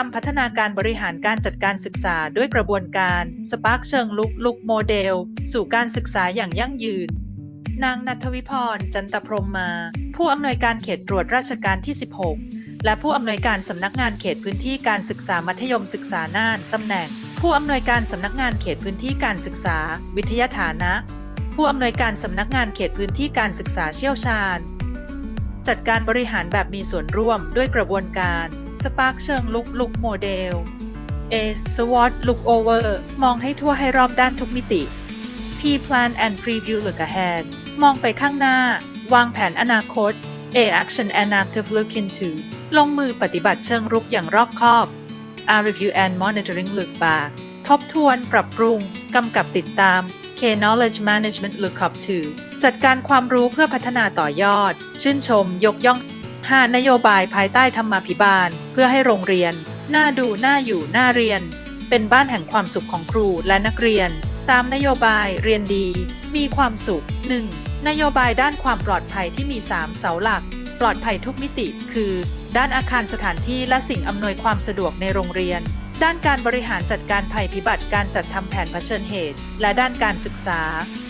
รมพัฒนาการบริหารการจัดการศึกษาด้วยกระบวนการสปาร์กเชิงลุกลุกโมเดล สู่การศึกษาอย่างยั่งยืน นางนัทวิพร จันตพรมมา ผู้อำนวยการเขตตรวจราชการที่ 16 และผู้อำนวยการสำนักงานเขตพื้นที่การศึกษามัธยมศึกษาน่านตำแหน่ง ผู้อำนวยการสำนักงานเขตพื้นที่การศึกษา วิทยาฐานะ ผู้อำนวยการสำนักงานเขตพื้นที่การศึกษาเชี่ยวชาญ จัดการบริหารแบบมีส่วนร่วมด้วยกระบวนการ สปาร์กเชิงลุกลุกโมเดล A SWOT Look Over มองให้ทั่วให้รอบด้านทุกมิติ P Plan and Preview Look Ahead มองไปข้างหน้า วางแผนอนาคต A Action and Active Look Into ลงมือปฏิบัติเชิงรุกอย่างรอบคอบ R Review and Monitoring Look Back ทบทวน ปรับปรุง กำกับติดตาม K Knowledge Management Look Up to จัดการความรู้เพื่อพัฒนาต่อยอด ชื่นชม ยกย่อง 5 นโยบายภายใต้ธรรมาภิบาล เพื่อให้โรงเรียน น่าดู น่าอยู่ น่าเรียน เป็นบ้านแห่งความสุขของครูและนักเรียน ตามนโยบายเรียนดี มีความสุข 1. นโยบายด้านความปลอดภัยที่มี 3 เสาหลัก ปลอดภัยทุกมิติ คือ ด้านอาคารสถานที่และสิ่งอำนวยความสะดวกในโรงเรียน ด้านการบริหารจัดการภัยพิบัติการจัดทำแผนเผชิญเหตุ และด้านการศึกษา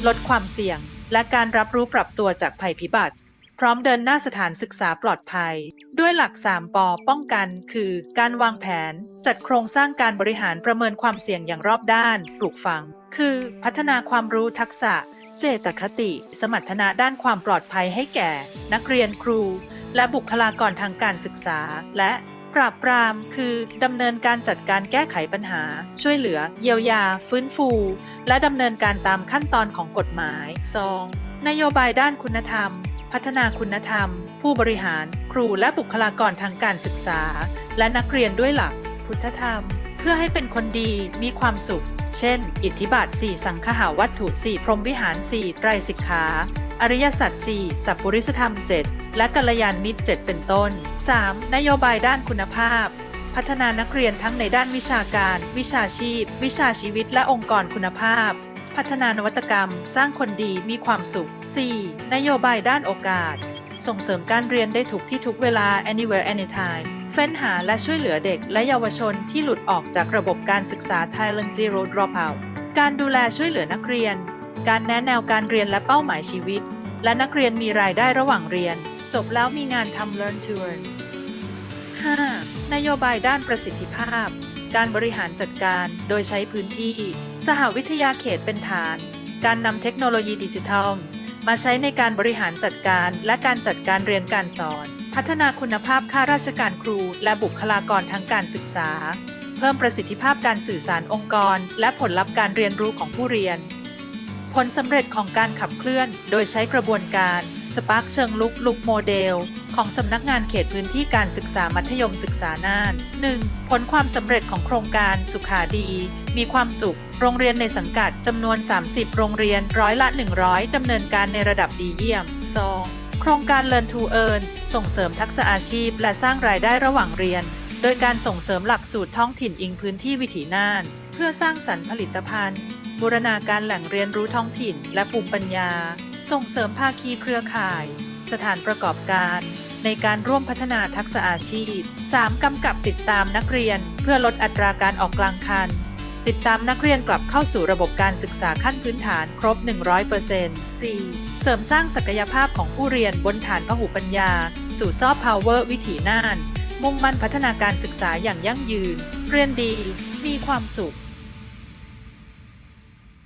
ลดความเสี่ยง และการรับรู้ปรับตัวจากภัยพิบัติ พร้อมเดินหน้าสถานศึกษาปลอดภัย ด้วยหลัก 3 ปอป้องกัน คือ การวางแผน จัดโครงสร้างการบริหารประเมินความเสี่ยงอย่างรอบด้าน ปลูกฝัง คือ พัฒนาความรู้ทักษะ เจตคติ สมรรถนะด้านความปลอดภัยให้แก่ นักเรียนครู และบุคลากรทางการศึกษา และปราบปราม คือดำเนินการจัดการแก้ไขปัญหา ช่วยเหลือ เยียวยา ฟื้นฟู และดำเนินการตามขั้นตอนของกฎหมาย 2. นโยบายด้านคุณธรรม พัฒนาคุณธรรม ผู้บริหาร ครูและบุคลากรทางการศึกษา และนักเรียนด้วยหลัก พุทธธรรม เพื่อให้เป็นคนดีมีความสุข เช่น อิทธิบาท 4 สังคหาวัตถุ 4 พรหมวิหาร 4 ไตรสิกขา อริยสัจ 4 สัพปริสธรรม 7 และกัลยาณมิตร 7 เป็นต้น 3. นโยบายด้านคุณภาพพัฒนานักเรียนทั้งในด้านวิชาการ วิชาชีพ วิชาชีวิต และองค์กรคุณภาพ พัฒนานวัตกรรม สร้างคนดีมีความสุข 4. นโยบายด้านโอกาส ส่งเสริมการเรียนได้ทุกที่ทุกเวลา anywhere anytime เฟ้นหาและช่วยเหลือเด็กและเยาวชนที่หลุดออกจากระบบการศึกษา Thailand Zero Dropout การดูแลช่วยเหลือนักเรียน การแนะแนวการเรียนและเป้าหมายชีวิต และนักเรียนมีรายได้ระหว่างเรียน จบแล้วมีงานทำ Learn to Earn 5. นโยบายด้านประสิทธิภาพ การบริหารจัดการโดยใช้พื้นที่ สหวิทยาเขตเป็นฐาน การนำเทคโนโลยีดิจิทัล มาใช้ในการบริหารจัดการและการจัดการเรียนการสอน พัฒนาคุณภาพข้าราชการครูและบุคลากรทางการศึกษา เพิ่มประสิทธิภาพการสื่อสารองค์กร และผลลัพธ์การเรียนรู้ของผู้เรียน ผลสำเร็จของการขับเคลื่อนโดยใช้กระบวนการ สปาร์กเชิงลุกลุกโมเดล ของสำนักงานเขตพื้นที่การศึกษามัธยมศึกษาน่าน 1. ผลความสำเร็จของโครงการสุขาดี มีความสุข โรงเรียนในสังกัดจำนวน 30 โรงเรียนร้อยละ 100ดำเนินการในระดับดีเยี่ยม 2. โครงการ Learn to Earn ส่งเสริมทักษะอาชีพ และสร้างรายได้ระหว่างเรียน โดยการส่งเสริมหลักสูตรท้องถิ่นอิงพื้นที่วิถีน่าน เพื่อสร้างสรรค์ผลิตภัณฑ์ บูรณาการแหล่งเรียนรู้ท้องถิ่น และภูมิปัญญา ส่งเสริมภาคีเครือข่าย สถานประกอบการ ในการร่วมพัฒนาทักษะอาชีพ 3. กำกับติดตามนักเรียน เพื่อลดอัตราการออกกลางคัน ติดตามนักเรียนกลับเข้าสู่ระบบการศึกษาขั้นพื้นฐานครบ 100% 4. เสริมสร้างศักยภาพของผู้เรียนบนฐานพหุปัญญา สู่ซอฟต์พาวเวอร์วิถีน่าน มุ่งมั่นพัฒนาการศึกษาอย่างยั่งยืน เรียนดี มีความสุข